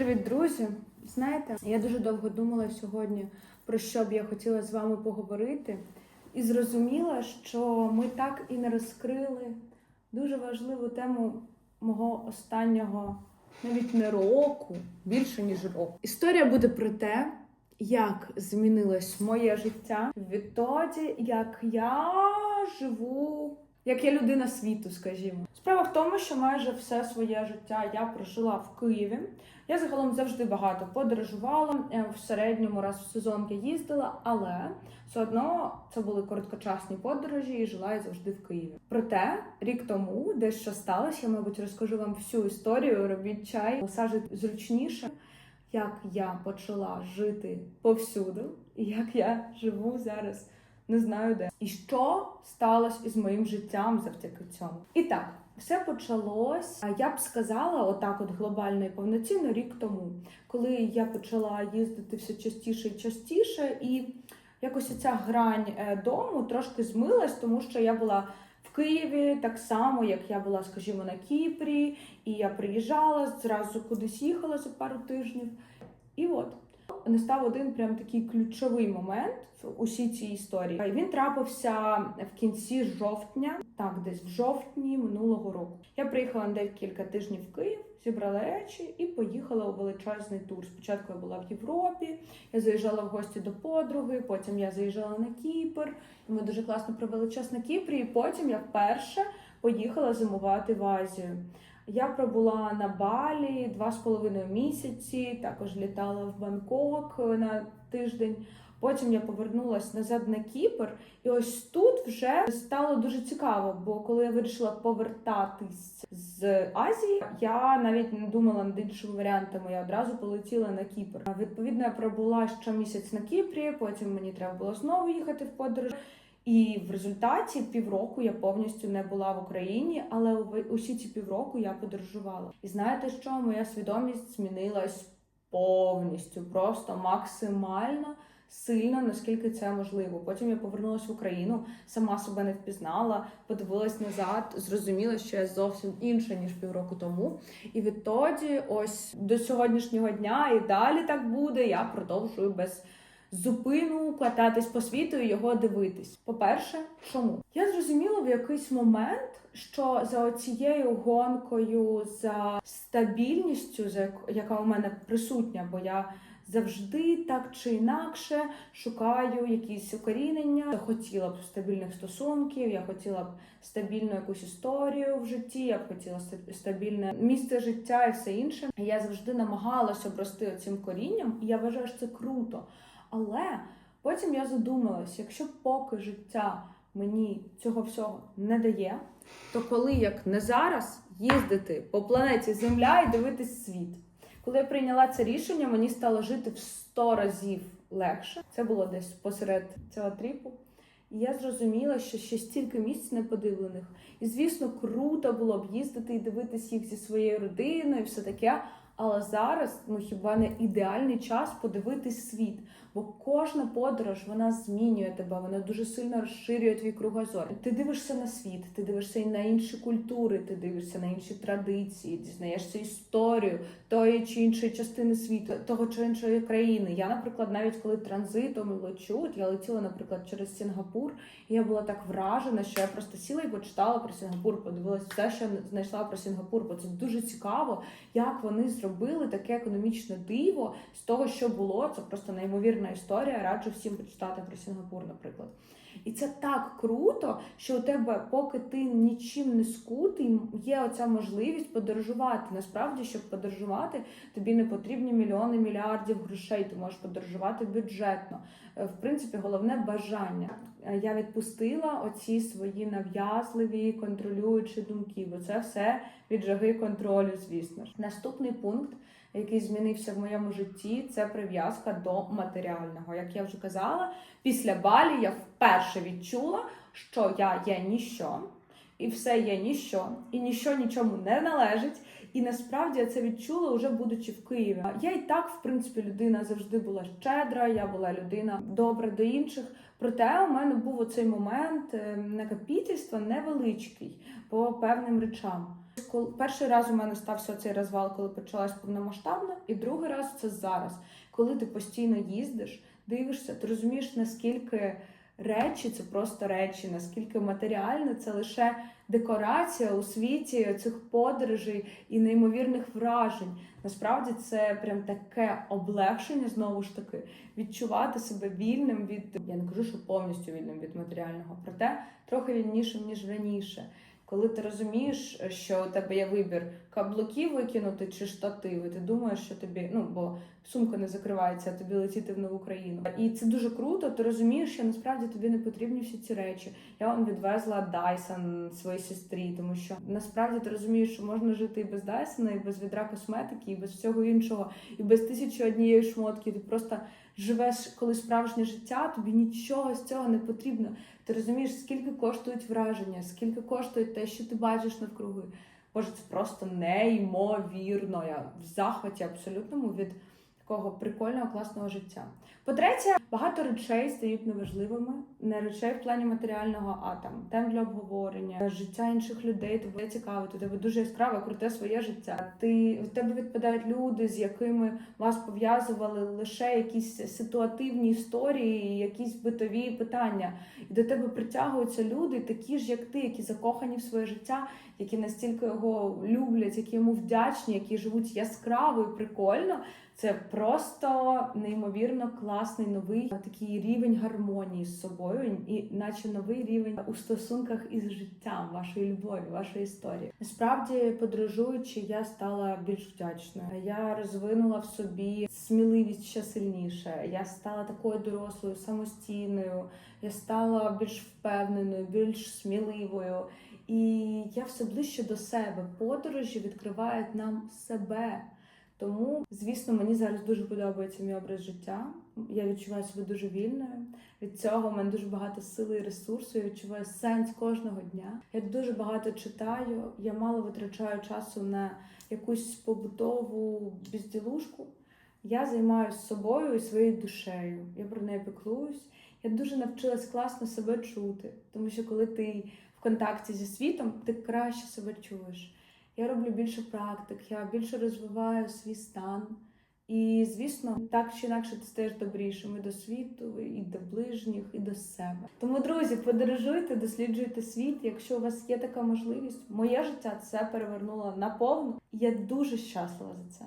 Привіт, друзі! Знаєте, я дуже довго думала сьогодні про що б я хотіла з вами поговорити, і зрозуміла, що ми так і не розкрили дуже важливу тему мого останнього навіть не року, більше ніж року. Історія буде про те, як змінилось моє життя відтоді, як я живу. Як я людина світу, скажімо, справа в тому, що майже все своє життя я прожила в Києві. Я загалом завжди багато подорожувала е, в середньому раз в сезон я їздила, але все одно це були короткочасні подорожі і жила я завжди в Києві. Проте рік тому дещо сталося. Я, мабуть, розкажу вам всю історію. Робіть чай, сажить зручніше. Як я почала жити повсюду, і як я живу зараз, не знаю де. І що сталося із моїм життям завдяки цьому. І так, все почалось, а я б сказала, отак, от глобально і повноцінно рік тому, коли я почала їздити все частіше і частіше, і якось ця грань е, дому трошки змилась, тому що я була. В Києві так само, як я була, скажімо, на Кіпрі, і я приїжджала, зразу кудись їхала за пару тижнів. І от настав один прям такий ключовий момент в усій цій історії. Він трапився в кінці жовтня, так, десь в жовтні минулого року. Я приїхала на декілька тижнів в Київ, зібрала речі і поїхала у величезний тур. Спочатку я була в Європі, я заїжджала в гості до подруги, потім я заїжджала на Кіпр. І ми дуже класно провели час на Кіпрі. І потім я вперше поїхала зимувати в Азію. Я пробула на Балі два з половиною місяці, також літала в Бангкок на тиждень. Потім я повернулася назад на Кіпр, і ось тут вже стало дуже цікаво. Бо коли я вирішила повертатись з Азії, я навіть не думала над іншими варіантами. Я одразу полетіла на Кіпр. Відповідно, я пробула ще місяць на Кіпрі. Потім мені треба було знову їхати в подорож. І в результаті півроку я повністю не була в Україні, але усі ці півроку я подорожувала. І знаєте, що моя свідомість змінилась повністю, просто максимально сильно, наскільки це можливо. Потім я повернулася в Україну, сама себе не впізнала, подивилась назад, зрозуміла, що я зовсім інша ніж півроку тому. І відтоді, ось до сьогоднішнього дня і далі так буде. Я продовжую без зупину кататись по світу і його дивитись. По-перше, чому? Я зрозуміла в якийсь момент, що за цією гонкою, за стабільністю, за яка у мене присутня, бо я. Завжди так чи інакше шукаю якісь укорінення. Я хотіла б стабільних стосунків, я хотіла б стабільну якусь історію в житті, я б хотіла стабільне місце життя і все інше. Я завжди намагалася обрости цим корінням, і я вважаю, що це круто. Але потім я задумалась, якщо поки життя мені цього всього не дає, то коли як не зараз їздити по планеті Земля і дивитись світ. Коли я прийняла це рішення, мені стало жити в 100 разів легше. Це було десь посеред цього тріпу. І я зрозуміла, що ще стільки місць неподивлених. І, звісно, круто було б їздити і дивитись їх зі своєю родиною, і все таке. Але зараз ну хіба не ідеальний час подивитись світ, бо кожна подорож вона змінює тебе, вона дуже сильно розширює твій кругозор. Ти дивишся на світ, ти дивишся і на інші культури, ти дивишся на інші традиції, дізнаєшся історію тої чи іншої частини світу, того чи іншої країни. Я, наприклад, навіть коли транзитом лечу, я летіла, наприклад, через Сінгапур, і я була так вражена, що я просто сіла і почитала про Сінгапур, подивилась все, що знайшла про Сінгапур, бо це дуже цікаво, як вони зробили зробили таке економічне диво з того, що було. Це просто неймовірна історія. Раджу всім почитати про Сінгапур, наприклад. І це так круто, що у тебе, поки ти нічим не скутий, є оця можливість подорожувати. Насправді, щоб подорожувати, тобі не потрібні мільйони мільярдів грошей. Ти можеш подорожувати бюджетно. Е, в принципі, головне бажання. Е, я відпустила оці свої нав'язливі контролюючі думки, бо це все від жаги контролю, звісно ж. Наступний пункт. Який змінився в моєму житті, це прив'язка до матеріального. Як я вже казала, після балі я вперше відчула, що я є ніщо, і все є ніщо, і ніщо нічому не належить. І насправді я це відчула, вже будучи в Києві. Я і так, в принципі, людина завжди була щедра, я була людина добра до інших. Проте у мене був оцей момент е, накопітельства невеличкий по певним речам. Коли перший раз у мене стався цей розвал, коли почалась повномасштабна, і другий раз це зараз, коли ти постійно їздиш, дивишся, ти розумієш, наскільки речі це просто речі, наскільки матеріальне це лише декорація у світі цих подорожей і неймовірних вражень. Насправді це прям таке облегшення знову ж таки відчувати себе вільним від я не кажу, що повністю вільним від матеріального, проте трохи вільнішим ніж раніше. Коли ти розумієш, що у тебе є вибір каблуки викинути чи штативи, ти думаєш, що тобі ну бо сумка не закривається, а тобі летіти в нову країну. І це дуже круто. Ти розумієш, що насправді тобі не потрібні всі ці речі. Я вам відвезла Dyson своїй сестрі, тому що насправді ти розумієш, що можна жити і без Dyson, і без відра косметики, і без всього іншого, і без тисячі однієї шмотки. Ти просто живеш коли справжнє життя, тобі нічого з цього не потрібно. Ти розумієш, скільки коштують враження, скільки коштує те, що ти бачиш навкруги. Боже, це просто неймовірно. Я в захваті абсолютному від такого прикольного, класного життя. По-третє, багато речей стають неважливими, не речей в плані матеріального, а там тем для обговорення, життя інших людей. Тобі цікавить, у тебе дуже яскраве, круте своє життя. Ти в тебе відпадають люди, з якими вас пов'язували лише якісь ситуативні історії, якісь битові питання. І до тебе притягуються люди, такі ж, як ти, які закохані в своє життя, які настільки його люблять, які йому вдячні, які живуть яскраво і прикольно. Це просто неймовірно класний новий такий рівень гармонії з собою, і наче новий рівень у стосунках із життям, вашої любові, вашої історії. Насправді, подорожуючи, я стала більш вдячною. Я розвинула в собі сміливість ще сильніше. Я стала такою дорослою, самостійною. Я стала більш впевненою, більш сміливою. І я все ближче до себе. Подорожі відкривають нам себе. Тому, звісно, мені зараз дуже подобається мій образ життя. Я відчуваю себе дуже вільною. Від цього в мене дуже багато сили і ресурсу. Я відчуваю сенс кожного дня. Я дуже багато читаю. Я мало витрачаю часу на якусь побутову безділушку. Я займаюся собою і своєю душею. Я про неї піклуюсь. Я дуже навчилась класно себе чути, тому що коли ти в контакті зі світом, ти краще себе чуєш. Я роблю більше практик, я більше розвиваю свій стан. І, звісно, так чи інакше ти стаєш добрішим і до світу, і до ближніх, і до себе. Тому, друзі, подорожуйте, досліджуйте світ. Якщо у вас є така можливість, моє життя це перевернуло наповну. Я дуже щаслива за це.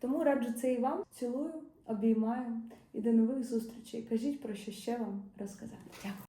Тому раджу це і вам. Цілую, обіймаю і до нових зустрічей. Кажіть про що ще вам розказати. Дякую.